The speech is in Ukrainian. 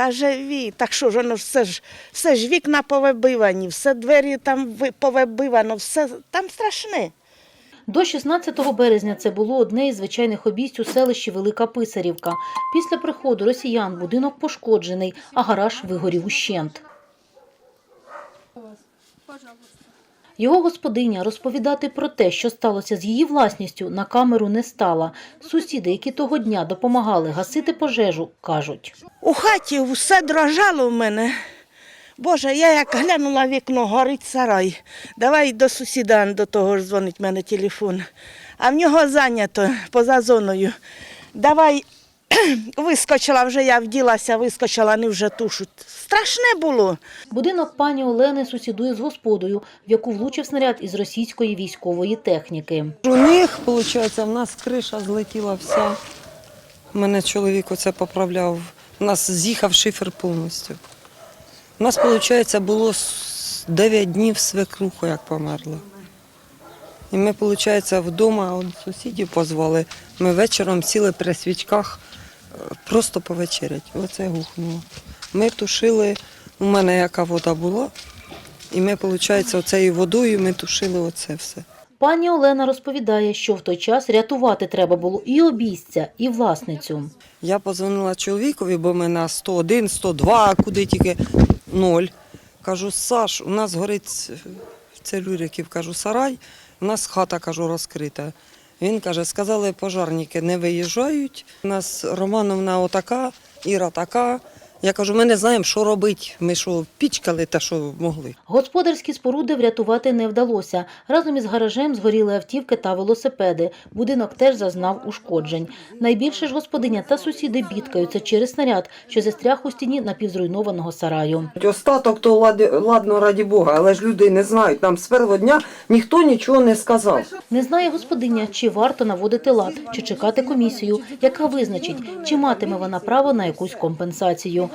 Та живі. Так що ж воно все ж все ж вікна повибивані, все двері там ви- повибивано, все там страшне. До 16 березня це було одне із звичайних обість у селищі Велика Писарівка. Після приходу росіян будинок пошкоджений, а гараж вигорів ущент. Його господиня розповідати про те, що сталося з її власністю, на камеру не стала. Сусіди, які того дня допомагали гасити пожежу, кажуть. У хаті все дрожало в мене. Боже, я як глянула в вікно, горить сарай. Давай до сусіда до того ж дзвонить мене телефон. А в нього зайнято поза зоною. Давай вискочила вже, я вділася, вискочила, вони вже тушуть. Страшне було. Будинок пані Олени сусідує з господою, в яку влучив снаряд із російської військової техніки. У них, виходить, в нас криша злетіла вся. Мене чоловік оце поправляв. У нас з'їхав шифер повністю. У нас, виходить, було 9 днів свекруха, як померла. І ми, виходить, вдома от сусідів позвали. Ми вечором сіли при свічках просто повечерять. Оце гухнуло. Ми тушили, у мене яка вода була, і ми, виходить, оцею водою ми тушили оце все. Пані Олена розповідає, що в той час рятувати треба було і обійстя, і власницю. Я позвонила чоловікові, бо ми на 101, 102, куди тільки ноль. Кажу, Саш, у нас горить в целюриків, кажу, сарай, у нас хата, кажу, розкрита. Він каже, сказали, пожарники не виїжджають. У нас Романовна отака, Іра така. Я кажу, ми не знаємо, що робити. Ми що, пічкали те, що могли. Господарські споруди врятувати не вдалося. Разом із гаражем згоріли автівки та велосипеди. Будинок теж зазнав ушкоджень. Найбільше ж господиня та сусіди бідкаються через снаряд, що застряг у стіні напівзруйнованого сараю. Остаток то ладно, раді Бога, але ж люди не знають. Нам з першого дня ніхто нічого не сказав. Не знає господиня, чи варто наводити лад, чи чекати комісію, яка визначить, чи матиме вона право на якусь компенсацію.